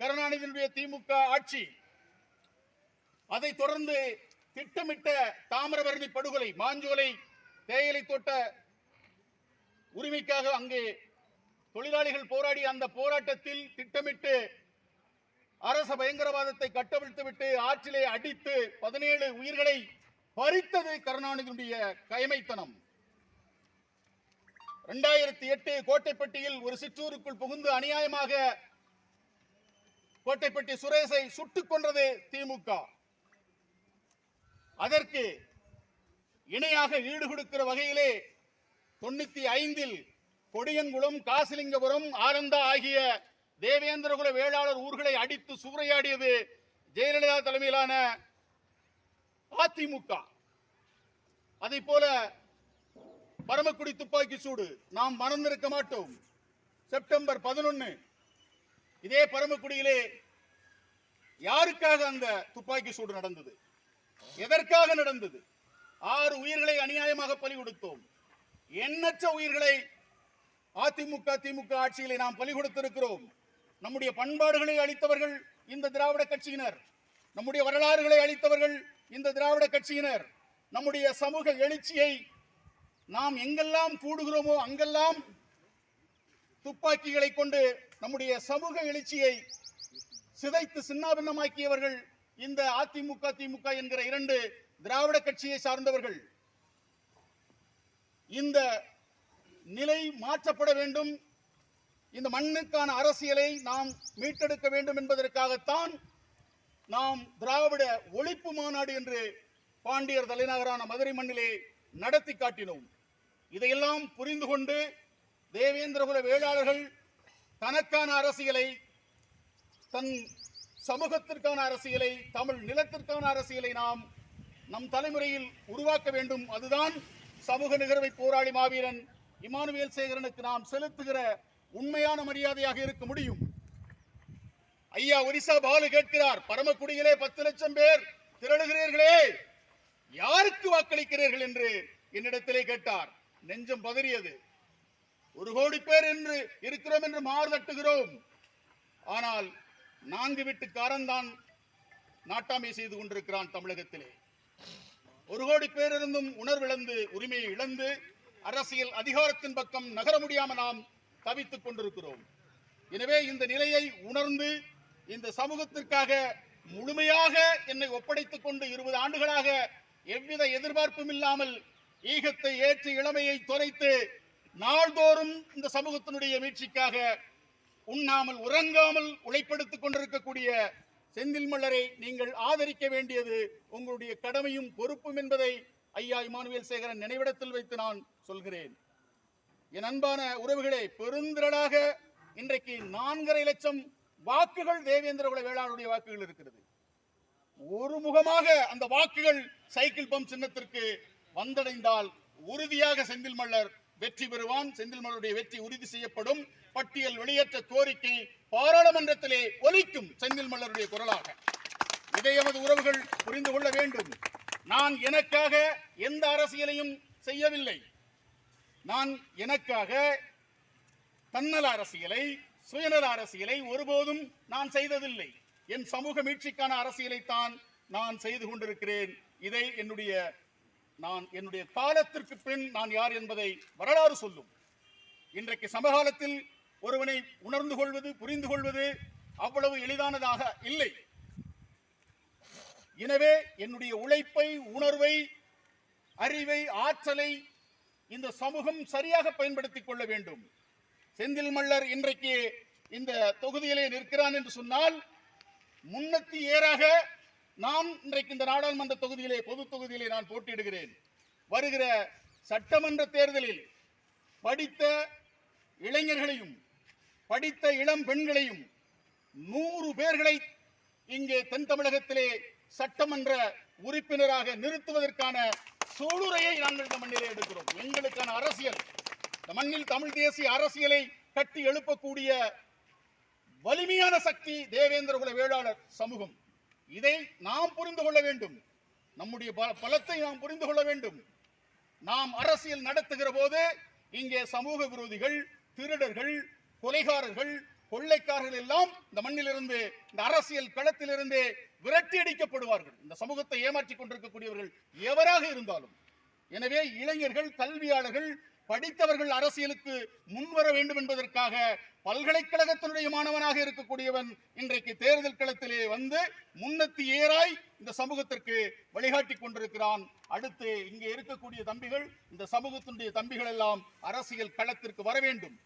கருணாநிதியினுடைய திமுக ஆட்சி அதை தொடர்ந்து திட்டமிட்ட தாமிரபரணி படுகொலை மாஞ்சோலை தேயிலை தோட்ட உரிமைக்காக அங்கே தொழிலாளிகள் போராடிய அந்த போராட்டத்தில் திட்டமிட்டு அரச பயங்கரவாதத்தை கட்டவிழ்த்துவிட்டு ஆற்றிலே அடித்து பதினேழு உயிர்களை பறித்தது கருணாநிதியுடைய கைமைத்தனம். இரண்டாயிரத்தி எட்டு கோட்டைப்பட்டியில் ஒரு சிற்றூருக்குள் புகுந்து அநியாயமாக கோட்டைப்பட்டி சுரேஷை சுட்டுக் கொன்றது திமுக. அதற்கு இணையாக ஈடு கொடுக்கிற வகையிலே தொண்ணூத்தி ஐந்தில் கொடியன்குளம் காசிலிங்கபுரம் ஆனந்தா ஆகிய தேவேந்திரகுல வேளாளர் ஊர்களை அடித்து சூறையாடியது ஜெயலலிதா தலைமையிலான அதிமுக. அதை போல பரமக்குடி துப்பாக்கி சூடு நாம் மறந்திருக்க மாட்டோம். செப்டம்பர் பதினொன்னு இதே பரமக்குடியிலே யாருக்காக அந்த துப்பாக்கி சூடு நடந்தது? எதற்காக நடந்தது? ஆறு உயிர்களை அநியாயமாக பலி கொடுத்தோம். எண்ணற்ற உயிர்களை அதிமுக திமுக ஆட்சியிலே நாம் பலி கொடுத்திருக்கிறோம். நம்முடைய பண்பாடுகளை அளித்தவர்கள் இந்த திராவிட கட்சியினர். நம்முடைய வரலாறுகளை அளித்தவர்கள் இந்த திராவிட கட்சியினர். நம்முடைய சமூக எழுச்சியை நாம் எங்கெல்லாம் கூடுகிறோமோ அங்கெல்லாம் துப்பாக்கிகளை கொண்டு நம்முடைய சமூக எழுச்சியை சிதைத்து சின்னாபின்னமாக்கியவர்கள் இந்த அதிமுக திமுக என்கிற இரண்டு திராவிட கட்சியை சார்ந்தவர்கள். இந்த நிலை மாற்றப்பட வேண்டும். இந்த மண்ணுக்கான அரசியலை நாம் மீட்டெடுக்க வேண்டும் என்பதற்காகத்தான் நாம் திராவிட ஒழிப்பு மாநாடு என்று பாண்டியர் தலைநகரான மதுரை மண்ணிலே நடத்தி காட்டினோம். இதையெல்லாம் புரிந்து கொண்டு தேவேந்திரகுல வேளாளர்கள் தனக்கான அரசியலை தன் சமூகத்திற்கான அரசியலை தமிழ் நிலத்திற்கான அரசியலை நாம் நம் தலைமுறையில் உருவாக்க வேண்டும். அதுதான் சமூக நிகழ்வை போராளி மாவீரன் இமானுவேல் சேகரனுக்கு நாம் செலுத்துகிற உண்மையான மரியாதையாக இருக்க முடியும். ஐயா ஒரிசா பாலு கேட்கிறார் பரமக்குடியிலே பத்து லட்சம் பேர் திரளுகிறீர்களே யாருக்கு வாக்களிக்கிறீர்கள்? என்று என்னிடத்திலே கேட்டார். நெஞ்சம் பதறியது. ஒரு கோடி பேர் என்று இருக்கிறோம் என்று மாறுதட்டுகிறோம். ஆனால் நான்கு வீட்டுக்காரன் தான் நாட்டாமை செய்து கொண்டிருக்கிறான் தமிழகத்திலே. ஒரு கோடி பேர் இருந்தும் உணர்விழந்து உரிமையை இழந்து அரசியல் அதிகாரத்தின் பக்கம் நகர முடியாம நாம் தவித்துக் கொண்டிருக்கிறோம். எனவே இந்த நிலையை உணர்ந்து இந்த சமூகத்திற்காக முழுமையாக என்னை ஒப்படைத்துக் கொண்டு இருபது ஆண்டுகளாக எவ்வித எதிர்பார்ப்பும் இல்லாமல் ஈகத்தை ஏற்றி இளமையை தொலைத்து நாள்தோறும் இந்த சமூகத்தினுடைய மீட்சிக்காக உண்ணாமல் உறங்காமல் உழைப்படுத்திக் கொண்டிருக்கக்கூடிய செந்தில் மல்லரை நீங்கள் ஆதரிக்க வேண்டியது உங்களுடைய கடமையும் பொறுப்பும் என்பதை ஐயா இமானுவேல் சேகரன் நினைவிடத்தில் வைத்து நான் சொல்கிறேன். என் அன்பான உறவுகளே பெருந்திரளாக இன்றைக்கு நான்கரை லட்சம் வாக்குகள் தேவேந்திரகுல வேளாளுடைய வாக்குகள் இருக்கிறது. ஒரு முகமாக அந்த வாக்குகள் சைக்கிள் பம்ப் சின்னத்திற்கு வந்தடைந்தால் உறுதியாக செந்தில் மல்லர் வெற்றி பெறுவான் செந்தில்மலருடைய வெற்றி உறுதி செய்யப்படும். பட்டியல் வெளியேற்ற கோரிக்கை பாராளுமன்றத்திலே ஒலிக்கும் செந்தில் மலருடைய குரலாக. இதை எமது உறவுகள் புரிந்து கொள்ள வேண்டும். நான் எனக்காக எந்த அரசியலையும் செய்யவில்லை. நான் எனக்காக தன்னல அரசியலை சுயநல அரசியலை ஒருபோதும் நான் செய்ததில்லை. என் சமூக மீட்சிக்கான அரசியலைத்தான் நான் செய்து கொண்டிருக்கிறேன். இதை என்னுடைய நான் என்னுடைய காலத்திற்கு பின் நான் யார் என்பதை வரலாறு சொல்லும். இன்றைக்கு சமகாலத்தில் ஒருவனை உணர்ந்து கொள்வது புரிந்து கொள்வது அவ்வளவு எளிதானதாக இல்லை. எனவே என்னுடைய உழைப்பை உணர்வை அறிவை ஆற்றலை இந்த சமூகம் சரியாக பயன்படுத்திக் கொள்ள வேண்டும். செந்தில் மல்லர் இன்றைக்கு இந்த தொகுதியிலே நிற்கிறான் என்று சொன்னால் முன்னத்தி ஏறாக நான் இன்றைக்கு இந்த நாடாளுமன்ற தொகுதியிலே பொது தொகுதியிலே நான் போட்டியிடுகிறேன். வருகிற சட்டமன்ற தேர்தலில் படித்த இளைஞர்களையும் படித்த இளம் பெண்களையும் நூறு பேர்களை இங்கே தென் தமிழகத்திலே சட்டமன்ற உறுப்பினராக நிறுத்துவதற்கான சூளுரையை நாங்கள் இந்த மண்ணிலே எடுக்கிறோம். எங்களுக்கான அரசியல் இந்த மண்ணில் தமிழ் தேசிய அரசியலை கட்டி எழுப்பக்கூடிய வலிமையான சக்தி தேவேந்திர குல வேளாளர் சமூகம். இதை நாம் புரிந்து கொள்ள வேண்டும். நம்முடைய பலத்தை நாம் புரிந்து கொள்ள வேண்டும். நாம் அரசியல் நடத்துகிற போது இங்கே சமூக விரோதிகள் திருடர்கள் கொலைகாரர்கள் கொள்ளைக்காரர்கள் எல்லாம் இந்த மண்ணிலிருந்து இந்த அரசியல் களத்திலிருந்து விரட்டி அடிக்கப்படுவார்கள். இந்த சமூகத்தை ஏமாற்றிக் கொண்டிருக்கக்கூடியவர்கள் எவராக இருந்தாலும். எனவே இளைஞர்கள் கல்வியாளர்கள் படித்தவர்கள் அரசியலுக்கு முன்வர வேண்டும் என்பதற்காக பல்கலைக்கழகத்தினுடைய மாணவனாக இருக்கக்கூடியவன் இன்றைக்கு தேர்தல் களத்திலே வந்து முன்னத்தி ஏறாய் இந்த சமூகத்திற்கு வழிகாட்டி கொண்டிருக்கிறான். அடுத்து இங்கே இருக்கக்கூடிய தம்பிகள் இந்த சமூகத்தினுடைய தம்பிகள் எல்லாம் அரசியல் களத்திற்கு வர வேண்டும்.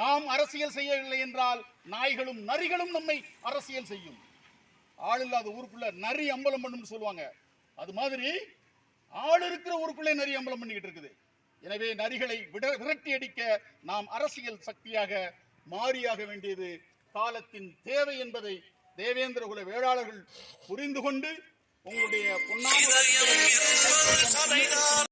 நாம் அரசியல் செய்யவில்லை என்றால் நாய்களும் நரிகளும் நம்மை அரசியல் செய்யும். ஆள் இல்லாத ஊருக்குள்ள நரி அம்பலம் பண்ணும்னு சொல்லுவாங்க. அது மாதிரி ஆள் இருக்கிற ஊருக்குள்ளே நரி அம்பலம் பண்ணிக்கிட்டு இருக்குது. எனவே நரிகளை விட விரட்டியடிக்க நாம் அரசியல் சக்தியாக மாறியாக வேண்டியது காலத்தின் தேவை என்பதை தேவேந்திர குல வேளாளர்கள் புரிந்து கொண்டு உங்களுடைய பொன்னான